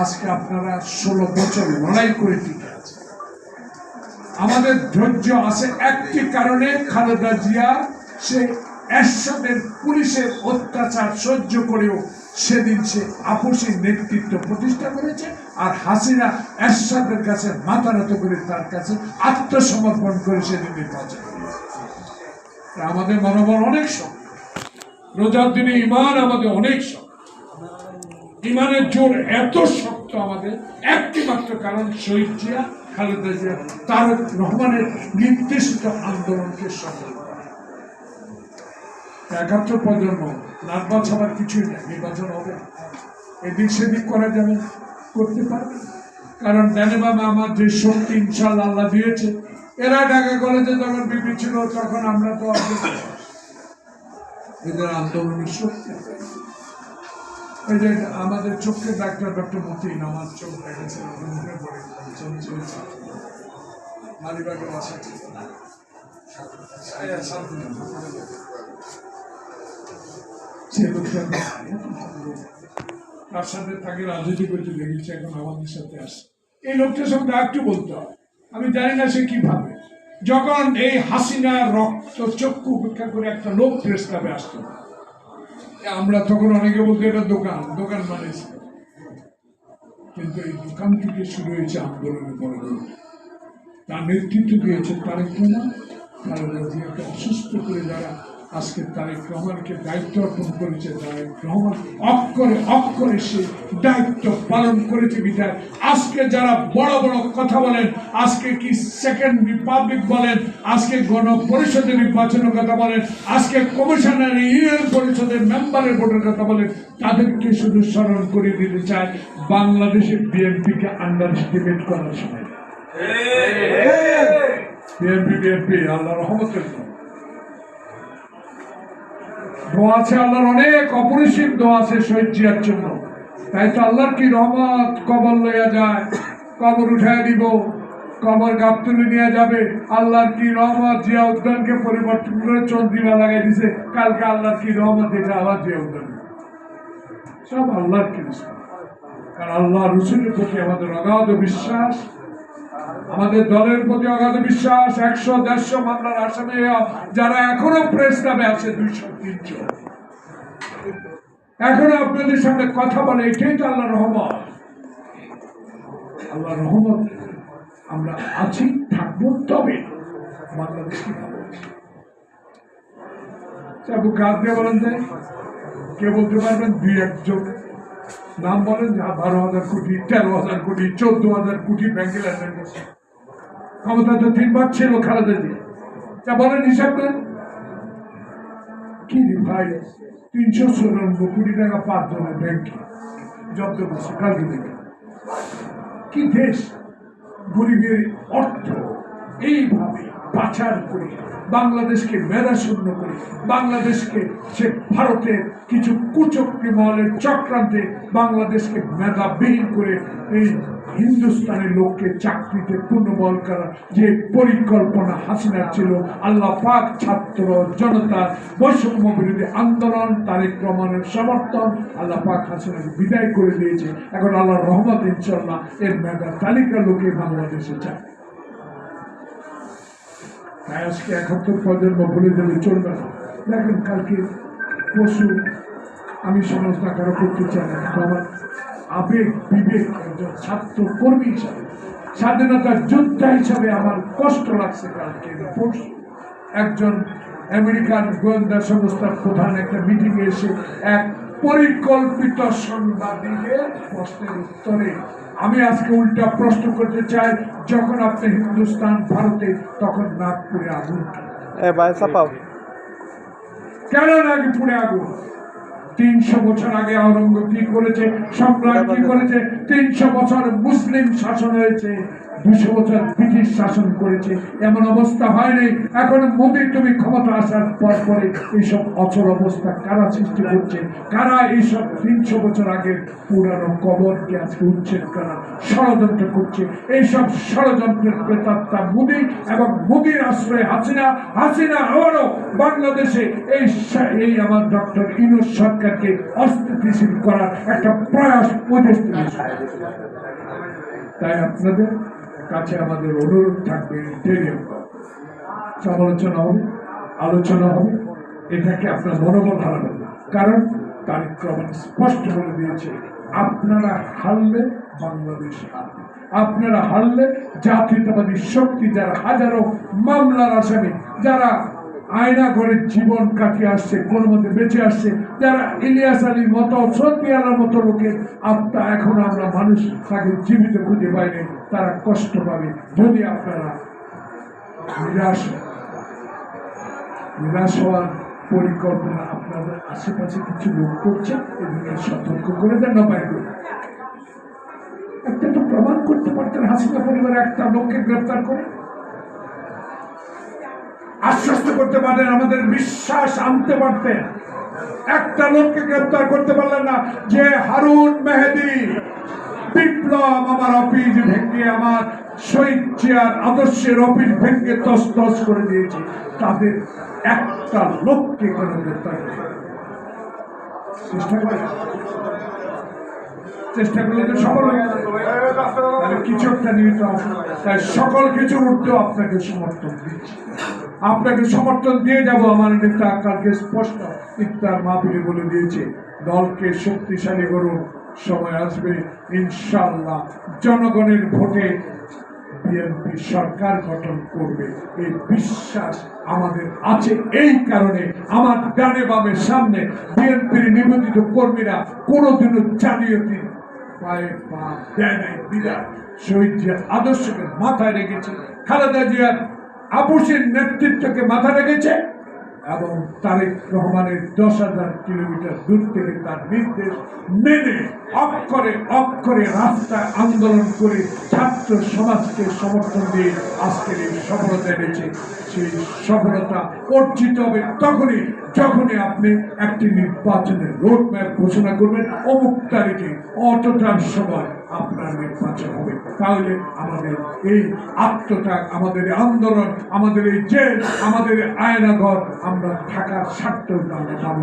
আজকে আপনারা ষোলো বছর লড়াই করে টিকে আছে আমাদের ধৈর্য আছে একটি কারণে, খালেদা জিয়া সে এরশাদের পুলিশের অত্যাচার সহ্য করেও সেদিন সে আপোষের নেতৃত্ব প্রতিষ্ঠা করেছে আর হাসিনা এরশাদের কাছে মাথা নত করে তার কাছে আত্মসমর্পণ করে সেদিন নির্বাচন। আমাদের মনোবল অনেক শক্ত। রোজার দিনে ইমান আমাদের অনেক শক্ত। ইমানের জোর এত শক্ত আমাদের একটি মাত্র কারণ শহীদ জিয়া, খালেদা জিয়া, তারক রহমানের নির্দেশিত আন্দোলনকে সফল একাত্তর প্রজন্ম নার্ভাস হওয়ার কিছুই নেই, নির্বাচন হবে। এদিক সেদিক করা যাবে করতে পারবে। কারণ জানেবাবা আমার যে শক্তি ইনশাল্লাহ আল্লাহ দিয়েছে। এরা ঢাকা কলেজে যখন বিপি ছিল, তখন আমরা তো এদের আন্দোলনের শক্তি আমাদের চোখের ডাক্তার ডক্টর মতিন আমার চোখ মুখে পড়ে মালিবাগে শান্তিনগর। সে লোকটা তার সাথে তাকে রাজনীতি করতে দেখেছি এখন আমাদের সাথে আসে এই লোকটার সঙ্গে একটু বলতে হয়। আমি জানি না সে কীভাবে। যখন এই হাসিনা রক্ত চক্ষু উপেক্ষা করে একটা লোক প্রেস আসতো আমরা তখন অনেকে বলতে, এটা দোকান দোকান মানে কিন্তু এই দোকান থেকে শুরু হয়েছে আন্দোলনের বড়। তার নেতৃত্ব দিয়েছে তারেক রহমান তারা অসুস্থ করে যারা আজকে তারেক রহমানকে দায়িত্ব অর্পণ করেছে তারেক রহমান অক্ষরে অক্ষরে সে দায়িত্ব পালন করেছে বিধায়। আজকে যারা বড় বড় কথা বলেন আজকে কি সেকেন্ড রিপাবলিক বলেন আজকে গণ পরিষদের নির্বাচনের কথা বলেন আজকে কমিশনার ইউনিয়ন পরিষদের মেম্বারের ভোটের কথা বলেন তাদেরকে শুধু স্মরণ করে দিতে চায় বাংলাদেশের বিএনপিকে আন্ডার এস্টিমেট করার সময়। বিএনপি বিএনপি আল্লাহ রহমতের। দোয়া আছে আল্লাহর অনেক অপরিসীম দোয়া আছে শহীদ জিয়ার জন্য। তাই তো আল্লাহর কি রহমত? কবর লইয়া যায়, কবর উঠায় দিব, কবর গাবতুলি নিয়ে যাবে। আল্লাহর কি রহমত? জিয়া উদ্যানকে পরিবর্তন করে চন্দ্রিমা লাগাই দিছে। কালকে আল্লাহর কি রহমত? এটা আবার জিয়া উদ্যান। সব আল্লাহর কি কারণ আল্লাহ রসুলের প্রতি আমাদের অগাধ বিশ্বাস। আমাদের দলের প্রতি অগাধ বিশ্বাস, একশো, দেড়শো মামলার আসামে যারা এখনও প্রেস ক্লাবে আছে, দুইশো, তিনশো। এখনও আপনাদের সামনে কথা বলে, এটাই তো আল্লাহ রহমত। আল্লাহ রহমত, আমরা আছি, থাকব, তবে বাংলাদেশকে ভালো যে? কে বলতে পারবেন? দুই একজন। নাম বলেন যে বারো হাজার কোটি, তেরো হাজার কোটি, চোদ্দ হাজার কোটি ব্যাংকে লেনদেন করছে। ক্ষমতা তো তিনবার ছিল খালেদা জিয়া। তা বলেন, হিসাব করেন। কি ভাই, তিনশো চুরানব্বই কোটি টাকা পাঁচজনের ব্যাংকে জব্দ করছে কালকে থেকে। কি দেশ? গরিবের অর্থ এইভাবে পাচার করে, বাংলাদেশকে মেধা শূন্য করে, বাংলাদেশকে সে ভারতের কিছু কুচক্রী মহলের চক্রান্তে বাংলাদেশকে মেধাবিহীন করে এই হিন্দুস্তানের লোককে চাকরিতে পূর্ণবল করার যে পরিকল্পনা হাসিনার ছিল, আল্লাহ পাক ছাত্র, জনতা, বৈষম্য বিরোধী আন্দোলন, তারেক রহমানের সমর্থন, আল্লাহ পাক হাসিনাকে বিদায় করে দিয়েছে। এখন আল্লাহ রহমত ইনশাল্লাহ এর মেধা তালিকা লোকে বাংলাদেশে চায়। তাই আজকে একাত্তর প্রজন্ম বলে দিলে চলবে না দেখেন, কালকে পশু আমি সমালোচনা কারও করতে চাই না। আমার আবেগ, বিবেক একজন ছাত্র কর্মী হিসাবে, স্বাধীনতার যোদ্ধা হিসাবে আমার কষ্ট লাগছে কালকে পরশু। একজন আমেরিকান গোয়েন্দা সংস্থার প্রধান একটা মিটিংয়ে এসে এক পরিকল্পিত সাংবাদিকের প্রশ্নের উত্তরে। আমি আজকে উল্টা প্রশ্ন করতে চাই যখন আপনি হিন্দুস্তান ভারতে তখন নাগপুরে আগুন। কেন নাগপুরে আগুন? তিনশো বছর আগে আওরঙ্গ কি করেছে? সম্রাট কি করেছে? তিনশো বছর মুসলিম শাসন হয়েছে। দুশো বছর ব্রিটিশ শাসন করেছে। এমন অবস্থা হয়নি এখন মোদী, তুমি ক্ষমতা আসার পর পরে এইসব অচল অবস্থা কারা সৃষ্টি করছে? কারা এইসব তিনশো বছর আগের পুরানো কবরকে আজকে উচ্ছেদ করা, ষড়যন্ত্র করছে? এইসব ষড়যন্ত্রের প্রেতাত্মা মোদী এবং মোদীর আশ্রয়ে হাসিনা। হাসিনা আবারও বাংলাদেশে এই এই আমার ডক্টর ইনুস সরকারকে অস্থিতিশীল করার একটা প্রয়াস প্রদেশ তাই আপনাদের কাছে আমাদের অনুরোধ থাকবে সমালোচনা হবে আলোচনা হবে এটাকে আপনার মনোবল হারাবেন কারণ কার্যক্রম স্পষ্ট করে দিয়েছে, আপনারা হারলে বাংলাদেশ হারবে। আপনারা হারলে জাতীয়তাবাদী শক্তি, যারা হাজারো মামলার আসামি, যারা আয়না করে জীবন কাটিয়ে আসছে, কোন মধ্যে বেঁচে আসছে। যারা ইলিয়াস আলীর মতো, সত্যি আলার মতো লোকের, আত্মা এখন আমরা মানুষ তাকে জীবিত খুঁজে পাইনি তারা কষ্ট পাবে। যদি আপনারা নিরাশ নিরাশ হওয়ার পরিকল্পনা আপনাদের আশেপাশে কিছু লোক করছে এদিকে সতর্ক করে দেন না বাইরে একটা তো প্রমাণ করতে পারতেন, হাসিনা পরিবারের একটা লোককে গ্রেফতার করে। আশ্বস্ত করতে পারেন আমাদের বিশ্বাস আনতে পারতেন। একটা লোককে গ্রেফতার করতে পারলেন না, যে হারুন মেহেদি। বিপ্লব আমার অফিস ভেঙে, আমার শহীদ চেয়ার আদর্শের অফিস ভেঙে তস তস করে দিয়েছে। তাদের একটা লোককে কেন গ্রেফতার করে চেষ্টা করে চেষ্টা করলে তো সফল হয়ে। কিছু একটা নিমিত্ত আছে। তাই সকল কিছু উঠতেও আপনাকে সমর্থন দিচ্ছি। আপনাকে সমর্থন দিয়ে যাব, আমার নেতা কালকে স্পষ্ট ইফতার মাহফিলে বলে দিয়েছে, দলকে শক্তিশালী করুন, সময় আসবে ইনশাল্লাহ জনগণের ভোটে বিএনপি সরকার গঠন করবে। এই বিশ্বাস আমাদের আছে, এই কারণে আমার ডানে বামে সামনে বিএনপির নিবেদিত কর্মীরা কোনোদিনও জালিয়াতি পায়ে পা দেয় নাই বিদায় শহীদ আদর্শকে মাথায় রেখেছে। খালেদা জিয়ার আপুসের নেতৃত্বকে মাথা রেখেছে এবং তারেক রহমানের দশ হাজার কিলোমিটার দূর থেকে তার নির্দেশ মেনে অক্ষরে অক্ষরে রাস্তায় আন্দোলন করে ছাত্র সমাজকে সমর্থন দিয়ে আজকের এই সফলতা এনেছে। সেই সফলতা অর্জিত হবে তখনই যখনই আপনি একটি নির্বাচনের রোড ম্যাপ ঘোষণা করবেন। অমুক তারিখে অতটার সময় আপনার নির্বাচন হবে। তাহলে আমাদের এই আত্মত্যাগ, আমাদের আন্দোলন, আমাদের এই জেল, আমাদের আয়নাঘর আমরা ঢাকার স্বার্থ আমরা